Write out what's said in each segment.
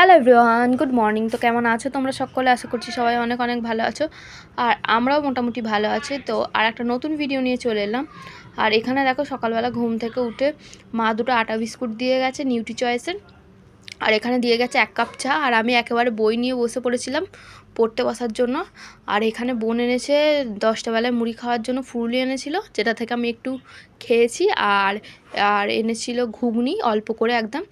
Hello everyone good morning তো কেমন আছো তোমরা সকলে? আশা করছি সবাই অনেক অনেক ভালো আছো। আর আমরাও মোটামুটি ভালো আছি। তো আর একটা নতুন ভিডিও নিয়ে চলে এলাম। আর এখানে দেখো সকালবেলা ঘুম থেকে উঠে মা দুটো আটা বিস্কুট দিয়ে গেছে নিউট্রি চয়েসের আর এখানে দিয়ে গেছে এক কাপ চা, আর আমি একেবারে বই নিয়ে বসে পড়েছিলাম পড়তে বসার জন্য। আর এখানে বোন এনেছে দশটা বেলায় মুড়ি খাওয়ার জন্য ফুরুলি এনেছিল, যেটা থেকে আমি একটু খেয়েছি। আর আর এনেছিল ঘুগনি, অল্প করে একদম,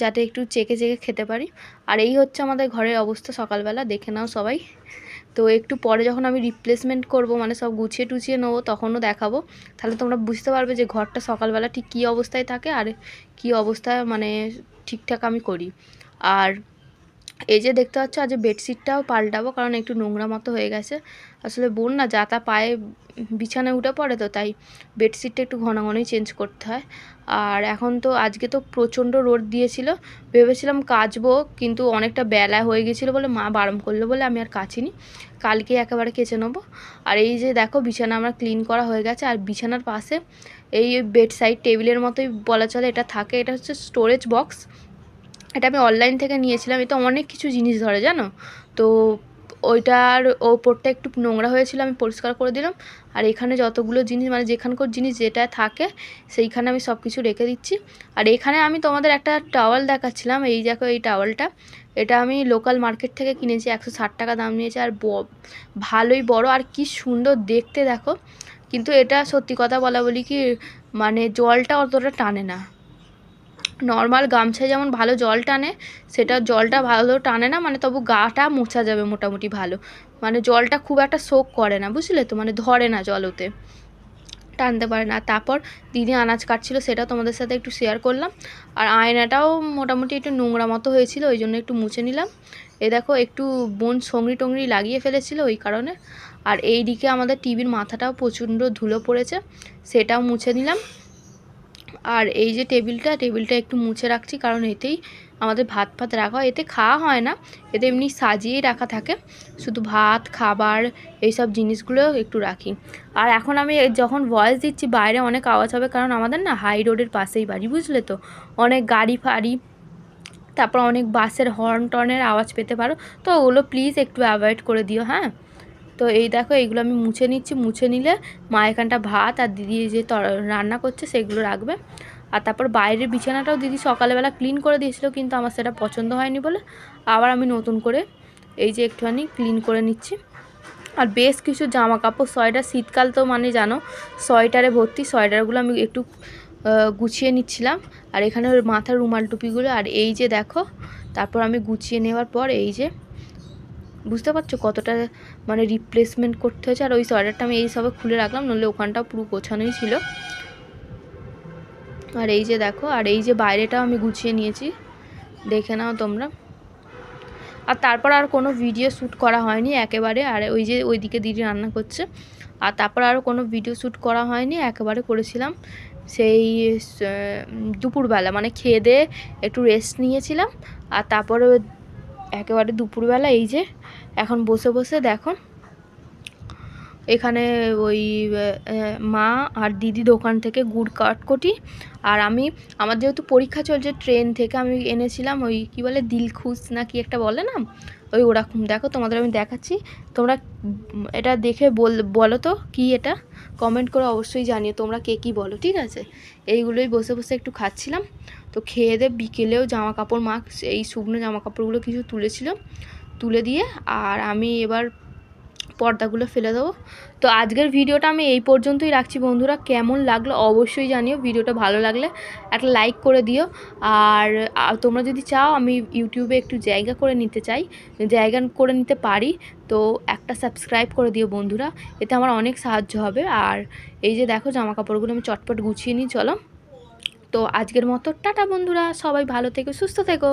যাতে একটু চেকে চেকে খেতে পারি। আর এই হচ্ছে আমাদের ঘরের অবস্থা সকালবেলা, দেখে নাও সবাই। তো একটু পরে যখন আমি রিপ্লেসমেন্ট করব মানে সব গুছিয়ে টুছিয়ে নেব, তখনও দেখাবো। তাহলে তোমরা বুঝতে পারবে যে ঘরটা সকালবেলা ঠিক কী অবস্থায় থাকে আর কী অবস্থায় মানে ঠিকঠাক আমি করি। আর এই যে দেখতে পাচ্ছ, আজ বেডশিটটাও পাল্টাবো, কারণ একটু নোংরা মতো হয়ে গেছে। আসলে বোন না, যা তা পায়ে বিছানায় উঠে পড়ে তো, তাই বেডশিটটা একটু ঘন ঘনই চেঞ্জ করতে হয়। আর এখন তো আজকে তো প্রচণ্ড রোদ দিয়েছিল, ভেবেছিলাম কাচবো, কিন্তু অনেকটা বেলা হয়ে গেছিল বলে মা বারণ করল বলে আমি আর কাচিনি। কালকে একেবারে কেচে নেব। আর এই যে দেখো, বিছানা আমার ক্লিন করা হয়ে গেছে, আর বিছানার পাশে এই বেড সাইড টেবিলের মতোই বলা চলে, এটা থাকে, এটা হচ্ছে স্টোরেজ বক্স এটা আমি অনলাইন থেকে নিয়েছিলাম এটা অনেক কিছু জিনিস ধরে, জানো? তো ওইটার ওপরটা একটু নোংরা হয়েছিল, আমি পরিষ্কার করে দিলাম। আর এখানে যতগুলো জিনিস মানে যেখানকার জিনিস যেটা থাকে, সেইখানে আমি সব কিছু রেখে দিচ্ছি। আর এখানে আমি তোমাদের একটা টাওয়াল দেখাচ্ছিলাম, এই দেখো এই টাওয়ালটা এটা আমি লোকাল মার্কেট থেকে কিনেছি, একশো ষাট টাকা দাম নিয়েছে। আর ভালোই বড়, আর কি সুন্দর দেখতে, দেখো। কিন্তু এটা সত্যি কথা বলা বলি কি মানে জলটা অতটা টানে না। নর্মাল গামছায় যেমন ভালো জল টানে, সেটা জলটা ভালো টানে না মানে তবু গাটা মোছা যাবে মোটামুটি ভালো। মানে জলটা খুব একটা শোক করে না, বুঝলে তো? মানে ধরে না জল ওতে টানতে পারে না। তারপর দিদি আনাজ কাটছিল, সেটা তোমাদের সাথে একটু শেয়ার করলাম। আর আয়নাটাও মোটামুটি একটু নোংরা মতো হয়েছিল, ওই জন্য একটু মুছে নিলাম। এ দেখো, একটু বোন সঙ্গড়ি টঙ্গড়ি লাগিয়ে ফেলেছিল ওই কারণে। আর এই দিকে আমাদের টিভির মাথাটাও প্রচণ্ড ধুলো পড়েছে, সেটাও মুছে নিলাম। আর এই যে টেবিলটা টেবিলটা একটু মুছে রাখছি কারণ এতেই আমাদের ভাত ফাত রাখা হয়। এতে খাওয়া হয় না, এতে এমনি সাজিয়েই রাখা থাকে। শুধু ভাত, খাবার, এইসব জিনিসগুলো একটু রাখি। আর এখন আমি যখন ভয়েস দিচ্ছি, বাইরে অনেক আওয়াজ হবে কারণ আমাদের না হাই রোডের পাশেই বাড়ি, বুঝলে তো? অনেক গাড়ি ফাড়ি, তারপর অনেক বাসের হর্ন টর্নের আওয়াজ পেতে পারো। তো ওগুলো প্লিজ একটু অ্যাভয়েড করে দিও হ্যাঁ? তো এই দেখো, এইগুলো আমি মুছে নিচ্ছি। মুছে নিলে মা এখানটা ভাত আর দিদি যে রান্না করছে সেগুলো রাখবে। আর তারপর বাইরের বিছানাটাও দিদি সকালবেলা ক্লিন করে দিয়েছিল, কিন্তু আমার সেটা পছন্দ হয়নি বলে আবার আমি নতুন করে এই যে একটুখানি ক্লিন করে নিচ্ছি। আর বেশ কিছু জামা কাপড় সোয়েটার, শীতকাল তো মানে জানো, সোয়েটারে ভর্তি, সোয়েটারগুলো আমি একটু গুছিয়ে নিচ্ছিলাম। আর এখানে মাথার রুমাল টুপিগুলো, আর এই যে দেখো, তারপর আমি গুছিয়ে নেওয়ার পর এই যে বুঝতে পারছ কতটা মানে রিপ্লেসমেন্ট করতে হয়েছে? আর ওই সোয়েটারটা আমি এই সবে খুলে রাখলাম, নইলে ওখানটাও পুরো গোছানোই ছিল। আর এই যে দেখো, আর এই যে বাইরেটাও আমি গুছিয়ে নিয়েছি। দেখে নাও তোমরা। আর তারপর আর কোনো ভিডিও শ্যুট করা হয়নি একেবারে। আর ওই যে ওইদিকে দিদি রান্না করছে। আর তারপর আর কোনো ভিডিও শ্যুট করা হয়নি, একেবারে করেছিলাম সেই দুপুরবেলা। মানে খেয়ে দিয়ে একটু রেস্ট নিয়েছিলাম। আর তারপরে একেবারে দুপুরবেলা, এই যে এখন বসে বসে দেখো। এখানে ওই মা আর দিদি দোকান থেকে গুড় কাটকটি আর আমি, আমার যেহেতু পরীক্ষা চলছে ট্রেন থেকে, আমি এনেছিলাম ওই কি বলে দিলখুশ না কি একটা বলে না? ওই ওরকম। দেখো, তোমাদের আমি দেখাচ্ছি। তোমরা এটা দেখে বল, বলো তো, কি এটা? কমেন্ট করে অবশ্যই জানিও তোমরা কে কী বলো, ঠিক আছে? এইগুলোই বসে বসে একটু খাচ্ছিলাম। তো খেয়ে দে, বিকেলেও জামা কাপড় মা, এই শুকনো জামা কাপড়গুলো কিছু তুলেছিল। তুলে দিয়ে, আর আমি এবার পর্দাগুলো ফেলে দেবো। তো আজকের ভিডিওটা আমি এই পর্যন্তই রাখছি বন্ধুরা। কেমন লাগল অবশ্যই জানিও। ভিডিওটা ভালো লাগলে একটা লাইক করে দিও। আর তোমরা যদি চাও আমি ইউটিউবে একটু জায়গা করে নিতে চাই, জায়গা করে নিতে পারি, তো একটা সাবস্ক্রাইব করে দিও বন্ধুরা। এতে আমার অনেক সাহায্য হবে। আর এই যে দেখো জামা কাপড়গুলো আমি চটপট গুছিয়ে নিই, চলো। তো আজকের মতো টাটা বন্ধুরা। সবাই ভালো থেকো, সুস্থ থেকো।